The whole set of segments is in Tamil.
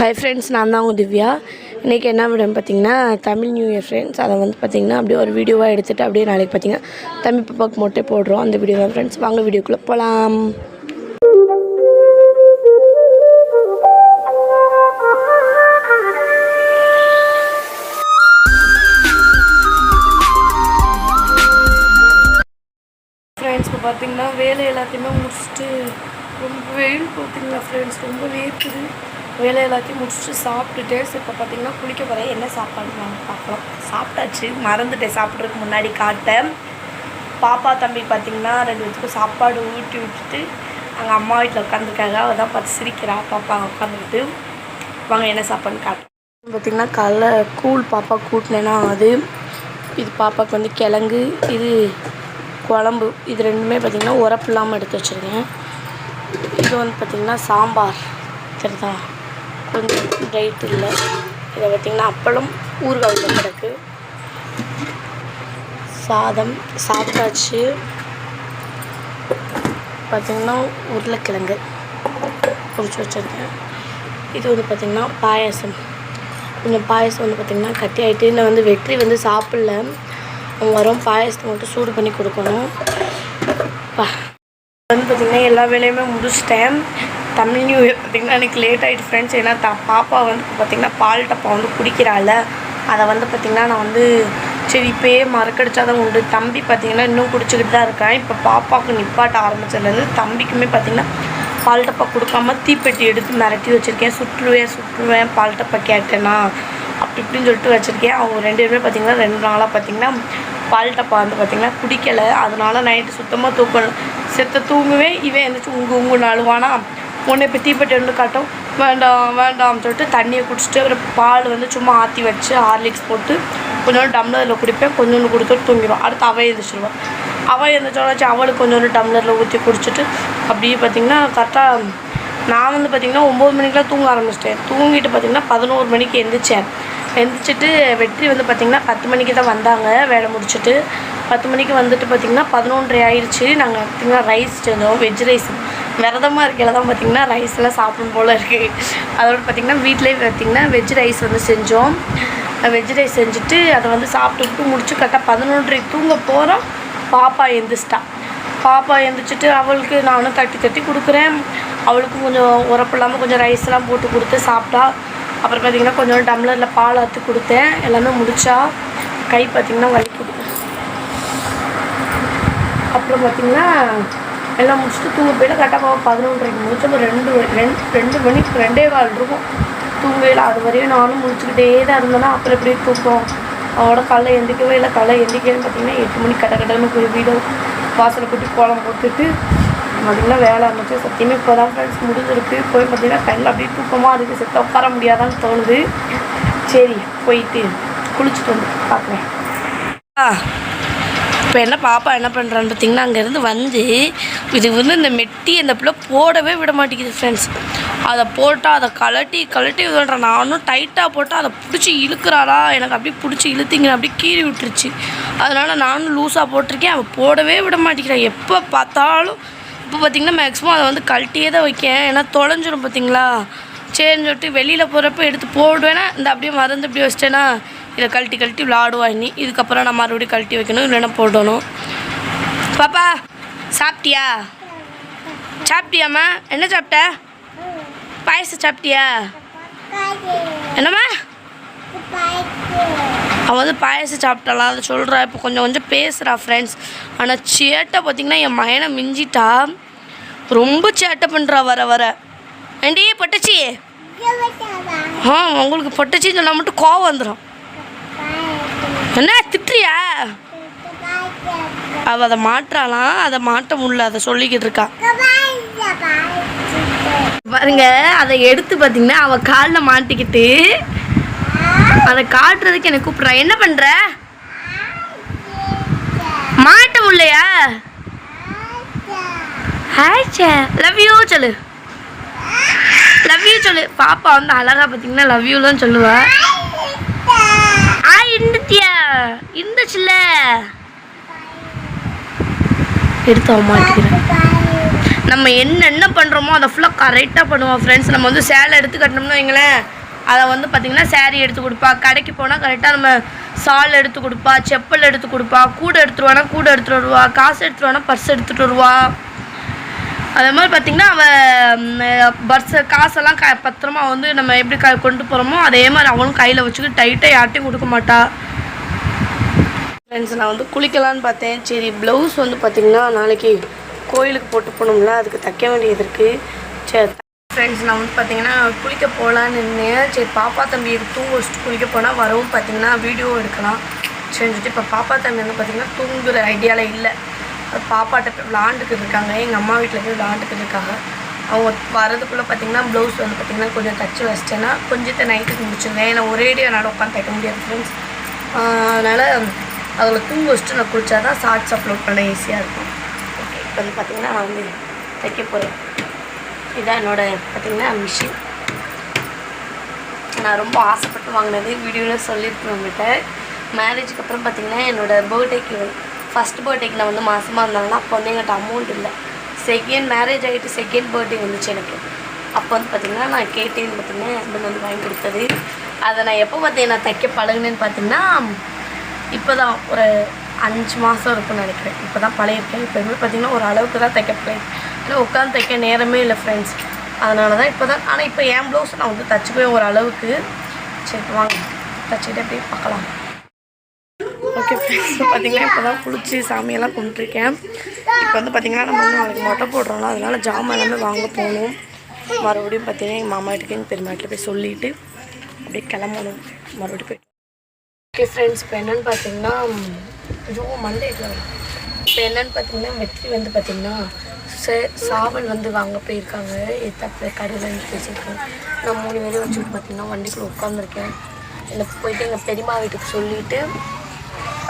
ஹாய் ஃப்ரெண்ட்ஸ் நான் தான் உங்கள் திவ்யா. இன்றைக்கி என்ன விடம் பார்த்தீங்கன்னா தமிழ் நியூ இயர் ஃப்ரெண்ட்ஸ் அதை வந்து பார்த்திங்கன்னா அப்படியே ஒரு வீடியோவாக எடுத்துகிட்டு அப்படியே நாளைக்கு பார்த்தீங்கன்னா தமிழ் பாப்பாவுக்கு மொட்டை போடுறோம். அந்த வீடியோ தான் ஃப்ரெண்ட்ஸ் வாங்க வீடியோக்குள்ளே போகலாம் ஃப்ரெண்ட்ஸ் இப்போ பார்த்தீங்கன்னா வேலை எல்லாத்தையுமே முடிச்சுட்டு ரொம்ப வெயில் பார்த்தீங்களா ஃப்ரெண்ட்ஸ் ரொம்ப வேர்க்குது வேலை எல்லாத்தையும் முடிச்சுட்டு சாப்பிட்டுட்டு இப்போ பார்த்தீங்கன்னா குளிக்க போகிறேன் என்ன சாப்பாடு நாங்கள் பார்க்கலாம். சாப்பிட்டாச்சு. மறந்துட்டேன். சாப்பிட்றதுக்கு முன்னாடி காட்டேன். பாப்பா தம்பி பார்த்தீங்கன்னா ரெண்டு பேத்துக்கும் சாப்பாடு ஊட்டி விட்டுட்டு அங்கே அம்மா வீட்டில் உட்காந்துருக்காங்க அவள் தான் பார்த்து சிரிக்கிறா. பாப்பா உட்காந்துக்கிட்டு வாங்க என்ன சாப்பாடுன்னு காட்டு பார்த்திங்கன்னா காலைல கூழ் பாப்பா கூட்டினேன்னா அது இது பாப்பாவுக்கு வந்து கிழங்கு இது குழம்பு. இது ரெண்டுமே பார்த்திங்கன்னா உரப்பு இல்லாமல் எடுத்து வச்சுருக்கேன். இது வந்து பார்த்திங்கன்னா சாம்பார். சரிதா? கொஞ்சம் பிரைட் இல்லை. இதை பார்த்திங்கன்னா அப்பளம் ஊறுகாய் கிடக்கு. சாதம் சாப்பிட்டாச்சு. பார்த்திங்கன்னா உருளைக்கிழங்கு பிடிச்சி வச்சுருக்கேன். இது வந்து பார்த்திங்கன்னா பாயாசம். கொஞ்சம் பாயசம் வந்து பார்த்திங்கன்னா கட்டி ஆகிட்டு நான் வந்து வெற்றி வந்து சாப்பிடல. அவங்க வரும் பாயாசத்தை மட்டும் சூடு பண்ணி கொடுக்கணும். பா. வந்து பார்த்திங்கன்னா எல்லா வேலையுமே முடிச்சிட்டேன். தமிழ் நியூ இயர் பார்த்திங்கன்னா எனக்கு லேட் ஆகிட்டு ஃப்ரெண்ட்ஸ் ஏன்னா த பாப்பா வந்து பார்த்திங்கன்னா பால் டப்பா வந்து குடிக்கிறாள் அதை வந்து பார்த்திங்கன்னா நான் வந்து சரி இப்போயே மறக்கடிச்சா தான் உண்டு. தம்பி பார்த்திங்கன்னா இன்னும் குடிச்சிக்கிட்டு தான் இருக்கான். இப்போ பாப்பாவுக்கு நிப்பாட்ட ஆரம்பிச்சதுலேருந்து தம்பிக்குமே பார்த்திங்கன்னா பால் டப்பா கொடுக்காம தீப்பெட்டி எடுத்து மிரட்டி வச்சுருக்கேன். சுற்றுவேன் சுற்றுவேன் பால் டப்பா கேட்டேன்னா அப்படி இப்படின்னு சொல்லிட்டு வச்சுருக்கேன். அவங்க ரெண்டு பேருமே பார்த்திங்கன்னா ரெண்டு நாளாக பார்த்திங்கன்னா பால் டப்பா வந்து பார்த்திங்கன்னா குடிக்கலை. அதனால நைட்டு சுத்தமாக தூக்கணும் செத்த தூங்குவேன். இவன் எழுந்திரிச்சு உங்கு உங்கு அழுவானா உன்னை இப்போ தீப்பெட்டி வந்து காட்டும். வேண்டாம் வேண்டாம்னு சொல்லிட்டு தண்ணியை குடிச்சிட்டு அப்புறம் பால் வந்து சும்மா ஆற்றி வச்சு ஹார்லிக்ஸ் போட்டு கொஞ்சோண்டு டம்ளரில் குடிப்பேன். கொஞ்சோண்டு கொடுத்துட்டு தூங்கிடும். அடுத்து அவள் எழுந்திரிச்சிருவாள் அவள் எழுந்திரிச்சோடாச்சு அவளுக்கு கொஞ்சோண்டு டம்ளரில் ஊற்றி குடிச்சிட்டு அப்படியே பார்த்திங்கன்னா கரெக்டாக நான் வந்து பார்த்திங்கன்னா ஒம்பது மணிக்கெலாம் தூங்க ஆரம்பிச்சிட்டேன். தூங்கிட்டு பார்த்திங்கன்னா பதினோரு மணிக்கு எழுந்திரிச்சேன் எழுந்திரிச்சிட்டு வெற்றி வந்து பார்த்திங்கன்னா பத்து மணிக்கு தான் வந்தாங்க வேலை முடிச்சுட்டு. பத்து மணிக்கு வந்துட்டு பார்த்திங்கன்னா பதினொன்றரை ஆயிடுச்சு. நாங்கள் பார்த்திங்கன்னா ரைஸ் செஞ்சோம் வெஜ் ரைஸ் விரதமாக இருக்கையில் தான் பார்த்திங்கன்னா ரைஸ்லாம் சாப்பிடும் போல் இருக்குது அதோட பார்த்திங்கன்னா வீட்டிலேயே பார்த்திங்கன்னா வெஜ் ரைஸ் வந்து செஞ்சோம். வெஜ் ரைஸ் செஞ்சுட்டு அதை வந்து சாப்பிட்டுட்டு முடிச்சு கரெக்டாக பதினொன்றரை தூங்க போகிறோம் பாப்பா எழுந்திரிச்சிட்டா பாப்பா எழுந்திரிச்சிட்டு அவளுக்கு நானும் தட்டி தட்டி கொடுக்குறேன். அவளுக்கும் கொஞ்சம் உரப்பு இல்லாமல் கொஞ்சம் ரைஸ்லாம் போட்டு கொடுத்து சாப்பிட்டா. அப்புறம் பார்த்திங்கன்னா கொஞ்சம் டம்ளரில் பால் அறுத்து கொடுத்தேன். எல்லாமே முடித்தா கை பார்த்திங்கன்னா வலிக்குது. அப்புறம் பார்த்திங்கன்னா எல்லாம் முடிச்சுட்டு தூங்க போயிட்டு கரெக்டாக பதினொன்றரைக்கு முடிச்சப்போ ரெண்டு ரெண்டு ரெண்டு மணிக்கு ரெண்டே கால் இருக்கும். தூங்கல அது வரையும் நானும் முடிச்சுக்கிட்டே தான் இருந்தேன்னா அப்புறம் எப்படி தூக்கம். அவனோட காலைல எந்திக்கவே இல்லை. காலைல எந்திரிக்கன்னு பார்த்தீங்கன்னா எட்டு மணிக்கு கட்ட கடைன்னு போய் வீடு வாசலை கூட்டி கோலம் போட்டுட்டு பார்த்திங்கன்னா வேலை ஆரம்பிச்சு சத்தியமே இப்போ தான் ஃப்ரெண்ட்ஸ் முடிஞ்சிருக்கு. போய் பார்த்தீங்கன்னா கண்ணில் அப்படியே தூக்கமாக இருக்குது செத்த உட்கார முடியாதான்னு தோணுது. சரி போயிட்டு குளிச்சுட்டு வந்து பார்க்குறேன் ஆ இப்போ என்ன பாப்பா என்ன பண்ணுறான்னு பார்த்தீங்கன்னா அங்கேருந்து வந்து இது வந்து இந்த மெட்டி அந்த பிள்ளை போடவே விட மாட்டேங்குது ஃப்ரெண்ட்ஸ் அதை போட்டால் அதை கலட்டி கலட்டி விடுறேன். நானும் டைட்டாக போட்டால் அதை பிடிச்சி இழுக்கிறாளா? எனக்கு அப்படியே பிடிச்சி இழுத்திங்க அப்படியே கீறி விட்டுருச்சு. அதனால் நானும் லூஸாக போட்டிருக்கேன். அவள் போடவே விட மாட்டேங்கிறான் எப்போ பார்த்தாலும் இப்போ பார்த்தீங்கன்னா மேக்ஸிமம் அதை வந்து கழட்டியே தான் வைக்கேன். ஏன்னா தொலைஞ்சிரும் பார்த்தீங்களா சரின்னு சொல்லிட்டு வெளியில் போகிறப்ப எடுத்து போடுவேன்னா இந்த அப்படியே மறந்து இப்படி வச்சிட்டேன்னா இதை கழட்டி கழட்டி விளாடுவா இனி இதுக்கப்புறம் நான் மறுபடியும் கழட்டி வைக்கணும் இல்லைன்னா போடணும். பாப்பா சாப்பிட்டியா? சாப்பிட்டியாம்மா? என்ன சாப்பிட்ட? பாயசம் சாப்பிட்டியா? என்னம்மா? அவன் வந்து பாயசம் சாப்பிட்டாளா? அதை சொல்கிறா இப்போ கொஞ்சம் கொஞ்சம் பேசுகிறா ஃப்ரெண்ட்ஸ் ஆனால் சேட்டை பார்த்திங்கன்னா என் மயனை மிஞ்சிட்டா ரொம்ப சேட்டை பண்ணுறா வர வர. ஏண்டி பொட்டச்சி? ஆ உங்களுக்கு பொட்டச்சின்னு சொன்னால் மட்டும் கோவம் வந்துடும் என்ன திட்டுறியா? அவள் அதை மாட்டுறாளாம் அதை மாட்ட முடியல அதை சொல்லிக்கிட்டு இருக்கா. பாருங்க அதை எடுத்து பார்த்தீங்கன்னா அவள் காலில் மாட்டிக்கிட்டு அதை காட்டுறதுக்கு எனக்கு கூப்பிட்றா. என்ன பண்ற? மாட்ட முடியலையா? ஹாய் சே லவ் யூ சொல்லு. லவ் யூ சொல்லு. பாப்பா வந்து அழகா பார்த்தீங்கன்னா லவ் யூலாம் சொல்லுவா. ஆ இருந்துட்டியா இருந்துச்சுல்ல எடுத்து அவன் மாட்டிக்கிறேன். நம்ம என்னென்ன பண்ணுறோமோ அதை ஃபுல்லாக கரெக்டாக பண்ணுவோம் ஃப்ரெண்ட்ஸ் நம்ம வந்து சேலை எடுத்து கட்டினோம்னா வைங்களேன். அதை வந்து பார்த்திங்கன்னா சேரீ எடுத்து கொடுப்பா. கடைக்கு போனால் கரெக்டாக நம்ம சால் எடுத்து கொடுப்பா செப்பல் எடுத்து கொடுப்பா கூட எடுத்துட்டு வானா கூட எடுத்துகிட்டு வருவா காசு எடுத்துட்டு வானா பர்ஸ் எடுத்துகிட்டு வருவா. அதே மாதிரி பார்த்திங்கன்னா அவள் பர்ஸை காசெல்லாம் க பத்திரமா வந்து நம்ம எப்படி க கொண்டு போகிறோமோ அதே மாதிரி அவளும் கையில் வச்சுக்கிட்டு டைட்டாக யார்ட்டையும் கொடுக்க மாட்டா. ஃப்ரெண்ட்ஸ் நான் வந்து குளிக்கலான்னு பார்த்தேன். சரி ப்ளவுஸ் வந்து பார்த்திங்கன்னா நாளைக்கு கோயிலுக்கு போட்டு போகணும்ல அதுக்கு தைக்க வேண்டியது இருக்குது சரி ஃப்ரெண்ட்ஸ் நான் வந்து பார்த்தீங்கன்னா குளிக்க போகலான்னு இருந்தேன் சரி பாப்பா தம்பி தூங்க வச்சுட்டு குளிக்க போனால் வரவும் பார்த்தீங்கன்னா வீடியோ எடுக்கலாம். செஞ்சுட்டு இப்போ பாப்பா தம்பி வந்து பார்த்தீங்கன்னா தூங்குற ஐடியாவில் இல்லை. அது பாப்பாட்ட விளாண்டுக்கிட்டு இருக்காங்க. எங்கள் அம்மா வீட்டில் போய் விளாண்டுக்கிட்டு இருக்காங்க. அவங்க வரதுக்குள்ளே பார்த்தீங்கன்னா ப்ளவுஸ் வந்து பார்த்தீங்கன்னா கொஞ்சம் தச்சு வச்சிட்டேன்னா கொஞ்சத்தை நைட்டுக்கு முடிச்சிருந்தேன் ஏன்னா ஒரேடியாக என்னால் உட்காந்து தைக்க முடியாது ஃப்ரெண்ட்ஸ் அதனால் அதில் தூங்க வச்சுட்டு நான் குளித்தா தான் ஷார்ட்ஸ் அப்லோட் பண்ண ஈஸியாக இருக்கும். ஓகே இப்போ வந்து பார்த்திங்கன்னா நான் வந்து தைக்க போகிறேன் இதான் என்னோடய பார்த்தீங்கன்னா மிஷின் நான் ரொம்ப ஆசைப்பட்டு வாங்கினது. வீடியோவில் சொல்லியிருக்கேன் உங்கள்கிட்ட மேரேஜுக்கு அப்புறம் பார்த்திங்கன்னா என்னோடய பர்த்டேக்கு ஃபஸ்ட் பர்த்டேக்கு நான் வந்து மாதமாக இருந்தாங்கன்னா அப்போ வந்து என்கிட்ட அமௌண்ட் இல்லை. செகண்ட் மேரேஜ் ஆகிட்டு செகண்ட் பர்த்டே வந்துச்சு எனக்கு. அப்போ வந்து பார்த்திங்கன்னா நான் கேட்டேன்னு பார்த்திங்கன்னா என் ஹஸ்பண்ட் வந்து வாங்கி கொடுத்தது. அதை நான் எப்போ பார்த்தீங்கன்னா நான் தைக்க பழகுனேன்னு பார்த்திங்கன்னா இப்போ தான் ஒரு அஞ்சு மாதம் இருக்கும்னு நினைக்கிறேன். இப்போ தான் பழையிருக்கேன் இப்போ வந்து பார்த்திங்கன்னா ஒரு அளவுக்கு தான் தைக்க பழகிருக்கேன் உட்காந்து தைக்க நேரமே இல்லை ஃப்ரெண்ட்ஸ் அதனால தான் இப்போ தான் ஆனால் இப்போ என் ப்ளவுஸ் நான் வந்து தச்சுக்குவேன் ஒரு அளவுக்கு சரி வாங்க. தச்சுக்கிட்டே அப்படியே பார்க்கலாம். ஓகே ஃப்ரெண்ட்ஸ் பார்த்தீங்கன்னா இப்போ தான் குளிச்சு சாமியெல்லாம் கொண்டுருக்கேன் இப்போ வந்து பார்த்தீங்கன்னா நம்ம வந்து நாளைக்கு மொட்டை போடுறோம்ல அதனால ஜாமான் எல்லாமே வாங்க போகணும். மறுபடியும் பார்த்தீங்கன்னா எங்கள் மாமா வீட்டுக்கு எங்கள் பெருமா வீட்டில் போய் சொல்லிட்டு அப்படியே கிளம்பணும். மறுபடியும் போய் ஓகே ஃப்ரெண்ட்ஸ் இப்போ என்னென்னு பார்த்தீங்கன்னா ஜூ மண்டேட்டில் இப்போ என்னென்னு பார்த்தீங்கன்னா வெற்றி வந்து பார்த்தீங்கன்னா சாவல் வந்து வாங்க போயிருக்காங்க. தப்பு கடையில் வந்து பேசியிருக்காங்க. நான் மூணு பேரையும் வச்சுட்டு பார்த்தீங்கன்னா வண்டிக்குள்ளே உட்காந்துருக்கேன் எனக்கு போயிட்டு எங்கள் பெரியம்மா வீட்டுக்கு சொல்லிவிட்டு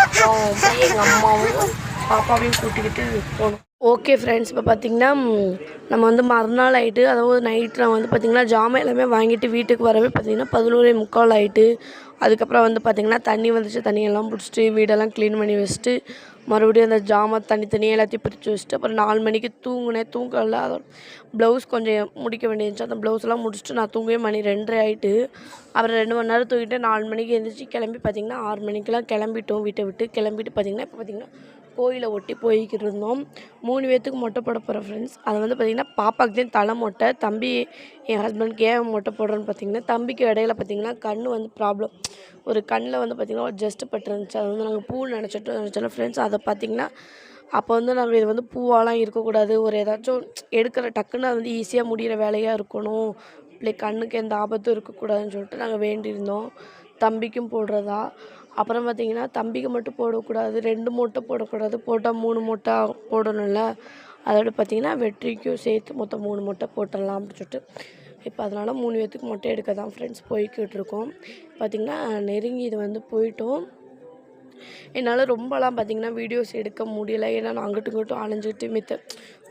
அப்புறம் போய் எங்கள் அம்மாவும் பாப்பாவையும் கூட்டிக்கிட்டு போகணும் ஓகே ஃப்ரெண்ட்ஸ் இப்போ பார்த்தீங்கன்னா நம்ம வந்து மறுநாள் ஆகிட்டு அதாவது நைட்டு நான் வந்து பார்த்திங்கன்னா ஜாமான் எல்லாமே வாங்கிட்டு வீட்டுக்கு வரவே பார்த்தீங்கன்னா பதினோரு முக்கால் ஆகிட்டு அதுக்கப்புறம் வந்து பார்த்திங்கன்னா தண்ணி வந்துச்சு. தண்ணியெல்லாம் பிடிச்சிட்டு வீடெல்லாம் க்ளீன் பண்ணி வச்சுட்டு மறுபடியும் அந்த ஜாமான் தனித்தனியாக எல்லாத்தையும் பிரித்து வச்சுட்டு அப்புறம் நாலு மணிக்கு தூங்கினேன். தூங்கல அதோட ப்ளவுஸ் கொஞ்சம் முடிக்க வேண்டியிருந்துச்சு. அந்த ப்ளவுஸ்லாம் முடிச்சுட்டு நான் தூங்கவே மணி ரெண்டரை ஆகிட்டு அப்புறம் ரெண்டு மணி நேரம் தூங்கிட்டு நாலு மணிக்கு எழுந்திரிச்சு கிளம்பி பார்த்திங்கன்னா ஆறு மணிக்கெலாம் கிளம்பிட்டோம் வீட்டை விட்டு. கிளம்பிட்டு பார்த்திங்கன்னா இப்போ பார்த்திங்கன்னா கோயிலை ஒட்டி போய்கிட்டு இருந்தோம். மூணு பேர்த்துக்கு மொட்டை போட போகிறோம் ஃப்ரெண்ட்ஸ் அது வந்து பார்த்திங்கன்னா பாப்பாக்கு தான் தலை மொட்டை தம்பி என் ஹஸ்பண்ட்க்கு ஏன் மொட்டை போடுறேன்னு பார்த்தீங்கன்னா தம்பிக்கு இடையில பார்த்தீங்கன்னா கண் வந்து ப்ராப்ளம் ஒரு கண்ணில் வந்து பார்த்திங்கன்னா ஒரு ஜஸ்ட் பட்டுருந்துச்சு அது வந்து நாங்கள் பூ நினச்சிட்டு நினச்சோம் ஃப்ரெண்ட்ஸ் அதை பார்த்திங்கன்னா அப்போ வந்து நாங்கள் இது வந்து பூவாலாம் இருக்கக்கூடாது. ஒரு ஏதாச்சும் எடுக்கிற டக்குன்னு அது வந்து ஈஸியாக முடிகிற வேலையாக இருக்கணும். இல்லை கண்ணுக்கு எந்த ஆபத்தும் இருக்கக்கூடாதுன்னு சொல்லிட்டு நாங்கள் வேண்டியிருந்தோம். தம்பிக்கும் போடுறதா. அப்புறம் பார்த்திங்கன்னா தம்பிக்கு மட்டும் போடக்கூடாது. ரெண்டு மூட்டை போடக்கூடாது. போட்டால் மூணு மூட்டை போடணும்ல. அதோட பார்த்திங்கன்னா வெற்றிக்கும் சேர்த்து மொத்தம் மூணு மூட்டை போட்டுடலாம் அப்படின்னு சொல்லிட்டு இப்போ அதனால் மூணு பேர்த்துக்கு மொட்டை எடுக்க தான் ஃப்ரெண்ட்ஸ் போய்கிட்டு இருக்கோம். பார்த்திங்கன்னா நெருங்கி இது வந்து போயிட்டோம். என்னால் ரொம்பலாம் பார்த்திங்கன்னா வீடியோஸ் எடுக்க முடியலை. ஏன்னா நான் அங்கிட்டும் இங்கிட்டும் அலைஞ்சிட்டு மித்த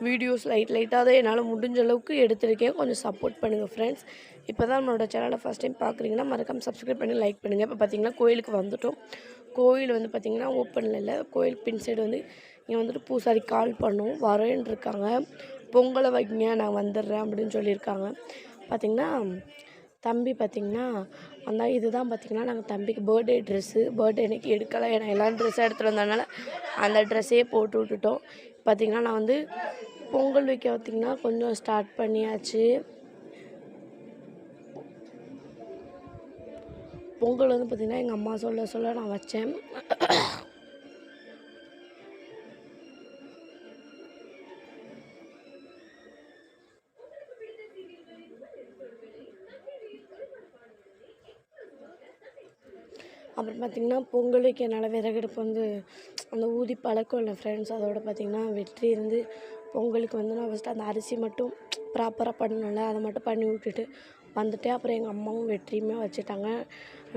வீடியோஸ் லைட் லைட்டாக தான் என்னால் முடிஞ்ச அளவுக்கு எடுத்திருக்கேன். கொஞ்சம் சப்போர்ட் பண்ணுங்கள் ஃப்ரெண்ட்ஸ் இப்போ தான் நம்மளோட சேனலை ஃபஸ்ட் டைம் பார்க்குறீங்கன்னா மறக்காம சப்ஸ்கிரைப் பண்ணி லைக் பண்ணுங்கள் இப்போ பார்த்திங்கன்னா கோயிலுக்கு வந்துட்டோம். கோயில் வந்து பார்த்திங்கன்னா ஓப்பனில் இல்லை. கோயில் பின் சைடு வந்து இங்கே வந்துட்டு பூசாரி கால் பண்ணோம். வரேன்னு இருக்காங்க பொங்கலை வைங்க நான் வந்துடுறேன் அப்படின்னு சொல்லியிருக்காங்க. பார்த்திங்கன்னா தம்பி பார்த்திங்கன்னா அந்த இதுதான் பார்த்திங்கன்னா நாங்கள் தம்பிக்கு பர்த்டே ட்ரெஸ்ஸு பர்த்டே அன்றைக்கி எடுக்கலை. ஏன்னா எல்லாம் ட்ரெஸ்ஸாக எடுத்துகிட்டு வந்ததுனால அந்த ட்ரெஸ்ஸே போட்டு விட்டுட்டோம். பார்த்திங்கன்னா நான் வந்து பொங்கல் வைக்க பார்த்திங்கன்னா கொஞ்சம் ஸ்டார்ட் பண்ணியாச்சு. பொங்கல் வந்து பார்த்திங்கன்னா எங்கள் அம்மா சொல்ல சொல்ல நான் வச்சேன். பார்த்திங்கன்னா பொங்கலுக்கு என்னால் விறகடுப்பு வந்து அந்த ஊதி பழக்கம் இல்லை ஃப்ரெண்ட்ஸ் அதோட பார்த்திங்கன்னா வெற்றி இருந்து பொங்கலுக்கு வந்து நான் ஃபஸ்ட்டு அந்த அரிசி மட்டும் ப்ராப்பராக பண்ணணும்ல அதை மட்டும் பண்ணி விட்டுட்டு வந்துட்டு அப்புறம் எங்கள் அம்மாவும் வெற்றியுமே வச்சுட்டாங்க.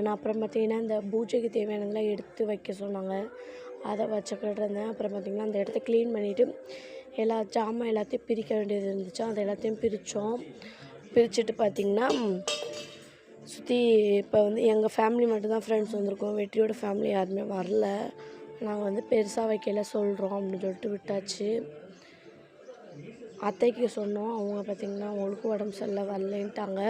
நான் அப்புறம் பார்த்திங்கன்னா இந்த பூஜைக்கு தேவையானதெல்லாம் எடுத்து வைக்க சொன்னாங்க. அதை வச்சுக்கிட்டு இருந்தேன். அப்புறம் பார்த்திங்கன்னா அந்த இடத்த க்ளீன் பண்ணிவிட்டு எல்லா ஜாமான் எல்லாத்தையும் பிரிக்க வேண்டியது இருந்துச்சு. அதை எல்லாத்தையும் பிரித்தோம் பிரிச்சுட்டு பார்த்திங்கன்னா சுற்றி இப்போ வந்து எங்கள் ஃபேமிலி மட்டும்தான் ஃப்ரெண்ட்ஸ் வந்திருக்கோம். வெற்றியோட ஃபேமிலி யாருமே வரல. நாங்கள் வந்து பெருசாக வைக்கல சொல்கிறோம் அப்படின்னு சொல்லிட்டு விட்டாச்சு. அத்தைக்கு சொன்னோம். அவங்க பார்த்திங்கன்னா அவங்களுக்கு உடம்பு சரியில்லை வரலன்ட்டாங்க.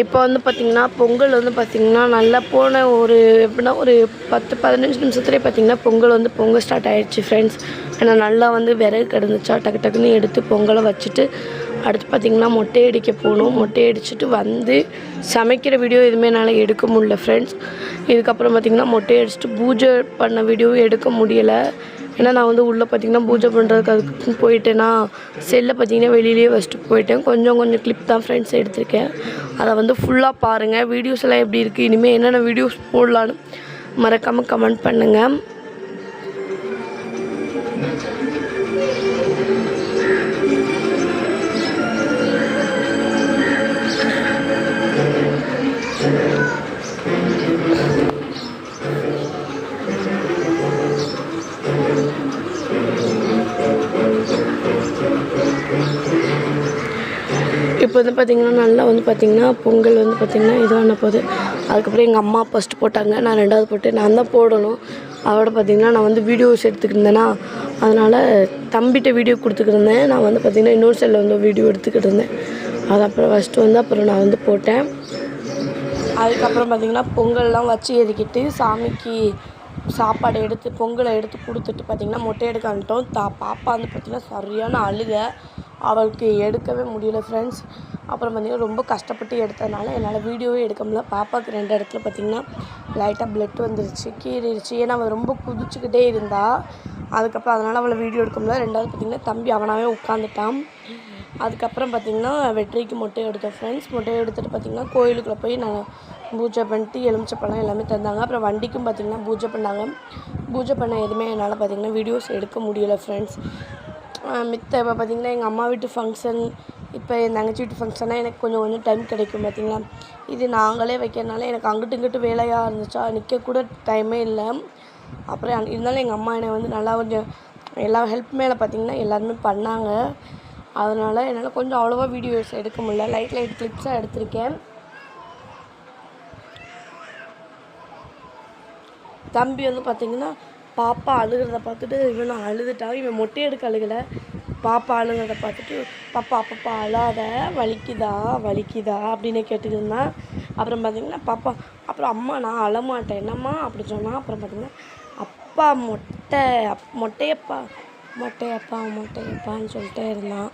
இப்போ வந்து பார்த்திங்கன்னா பொங்கல் வந்து பார்த்திங்கன்னா நல்லா போன ஒரு எப்படின்னா ஒரு பத்து பதினஞ்சு நிமிஷத்துலேயே பார்த்திங்கன்னா பொங்கல் வந்து பொங்கல் ஸ்டார்ட் ஆயிடுச்சு ஃப்ரெண்ட்ஸ் ஏன்னா நல்லா வந்து விறகு கிடந்துச்சா டக்கு டக்குன்னு எடுத்து பொங்கலை வச்சுட்டு அடுத்து பார்த்திங்கன்னா மொட்டை அடிக்க போகணும். மொட்டை அடிச்சுட்டு வந்து சமைக்கிற வீடியோ எதுவுமே என்னால் எடுக்க முடியல ஃப்ரெண்ட்ஸ் இதுக்கப்புறம் பார்த்திங்கன்னா மொட்டை அடிச்சுட்டு பூஜை பண்ண வீடியோவும் எடுக்க முடியலை. ஏன்னா நான் வந்து உள்ளே பார்த்தீங்கன்னா பூஜை பண்ணுறதுக்கு அதுக்கு போயிட்டேன்னா செல்லை பார்த்தீங்கன்னா வெளியிலேயே வச்சுட்டு போயிட்டேன். கொஞ்சம் கொஞ்சம் கிளிப் தான் ஃப்ரெண்ட்ஸ் எடுத்திருக்கேன். அதை வந்து ஃபுல்லாக பாருங்கள் வீடியோஸ் எல்லாம் எப்படி இருக்குது இனிமேல் என்னென்ன வீடியோஸ் போடலான்னு மறக்காமல் கமெண்ட் பண்ணுங்கள் இப்போ வந்து பார்த்திங்கன்னா நல்லா வந்து பார்த்திங்கன்னா பொங்கல் வந்து பார்த்திங்கன்னா இதுவான போகுது அதுக்கப்புறம் எங்கள் அம்மா ஃபஸ்ட்டு போட்டாங்க. நான் ரெண்டாவது போட்டு நான் தான் போடணும். அதோட பார்த்திங்கன்னா நான் வந்து வீடியோஸ் எடுத்துக்கிட்டு அதனால் தம்பிகிட்ட வீடியோ கொடுத்துக்கிருந்தேன் நான் வந்து பார்த்திங்கன்னா இன்னொரு செல்லில் வந்து வீடியோ எடுத்துக்கிட்டு இருந்தேன் அது அப்புறம் ஃபஸ்ட்டு வந்து அப்புறம் நான் வந்து போட்டேன். அதுக்கப்புறம் பார்த்திங்கன்னா பொங்கல்லாம் வச்சு எதுக்கிட்டு சாமிக்கு சாப்பாடு எடுத்து பொங்கலை எடுத்து கொடுத்துட்டு பார்த்திங்கன்னா மொட்டை எடுக்க வந்துட்டோம். தா பாப்பா வந்து பார்த்திங்கன்னா சரியான அழுகை. அவளுக்கு எடுக்கவே முடியல ஃப்ரெண்ட்ஸ் அப்புறம் பார்த்திங்கன்னா ரொம்ப கஷ்டப்பட்டு எடுத்ததுனால என்னால் வீடியோவே எடுக்க முடியல. பாப்பாவுக்கு ரெண்டு இடத்துல பார்த்திங்கன்னா லைட்டாக பிளட் வந்துருச்சு கீறிடுச்சு ஏன்னா அவள் ரொம்ப குதிச்சுக்கிட்டே இருந்தா. அதுக்கப்புறம் அதனால் அவளை வீடியோ எடுக்க முடியல. ரெண்டாவது பார்த்திங்கன்னா தம்பி அவனாகவே உட்காந்துட்டான் அதுக்கப்புறம் பார்த்திங்கன்னா வெற்றிக்கு மொட்டை எடுத்தோம் ஃப்ரெண்ட்ஸ் மொட்டை எடுத்துகிட்டு பார்த்திங்கன்னா கோயிலுக்குள்ளே போய் நான் பூஜை பண்ணிட்டு எலுமிச்சப்பழம் எல்லாமே தந்தாங்க. அப்புறம் வண்டிக்கும் பார்த்திங்கன்னா பூஜை பண்ணாங்க. பூஜை பண்ண எதுவுமே என்னால் பார்த்திங்கன்னா வீடியோஸ் எடுக்க முடியலை ஃப்ரெண்ட்ஸ் மித்த இப்போ பார்த்திங்கன்னா எங்கள் அம்மா வீட்டு ஃபங்க்ஷன் இப்போ என் தங்கச்சி வீட்டு ஃபங்க்ஷனாக எனக்கு கொஞ்சம் கொஞ்சம் டைம் கிடைக்கும் பார்த்திங்களா? இது நாங்களே வைக்கிறனால எனக்கு அங்கிட்டு இங்கிட்டு வேலையாக இருந்துச்சா? நிற்க கூட டைமே இல்லை. அப்புறம் இருந்தாலும் எங்கள் அம்மா என்னை வந்து நல்லா கொஞ்சம் எல்லா ஹெல்ப் மேலே பார்த்திங்கன்னா எல்லாருமே பண்ணாங்க. அதனால் என்னால் கொஞ்சம் அவ்வளோவா வீடியோஸ் எடுக்க முடியல. லைட் லைட் கிளிப்ஸாக எடுத்திருக்கேன். தம்பி வந்து பார்த்திங்கன்னா பாப்பா அழுகிறத பார்த்துட்டு இவன் அழுதுட்டான் இவன் மொட்டை எடுக்க அழுகலை. பாப்பா அழுகிறத பார்த்துட்டு பாப்பா பாப்பா அழாத. வலிக்குதா? வலிக்குதா? அப்படின்னு கேட்டுட்டு அப்புறம் பார்த்திங்கன்னா பாப்பா அப்புறம் அம்மா நான் அழமாட்டேன். என்னம்மா? அப்படி சொன்னால் அப்புறம் பார்த்திங்கன்னா அப்பா மொட்டை அப் மொட்டையப்பா மொட்டையப்பா மொட்டையப்பான்னு சொல்லிட்டே இருந்தான்.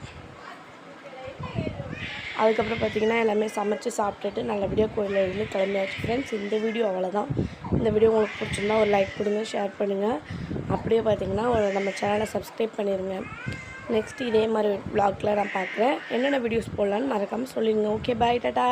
அதுக்கப்புறம் பார்த்தீங்கன்னா எல்லாமே சமைச்சு சாப்பிட்டுட்டு நல்லபடியாக கோயிலில் இருந்து கிளம்பியாச்சு. ஃப்ரெண்ட்ஸ் இந்த வீடியோ அவ்வளோதான் இந்த வீடியோ உங்களுக்கு பிடிச்சிருந்தா ஒரு லைக் கொடுங்க ஷேர் பண்ணுங்கள் அப்படியே பார்த்தீங்கன்னா ஒரு நம்ம சேனலை சப்ஸ்கிரைப் பண்ணிடுங்க நெக்ஸ்ட் இதே மாதிரி vlogல நான் பார்க்குறேன். என்னென்ன வீடியோஸ் போடலான்னு மறக்காமல் சொல்லிடுங்க. Okay bye tata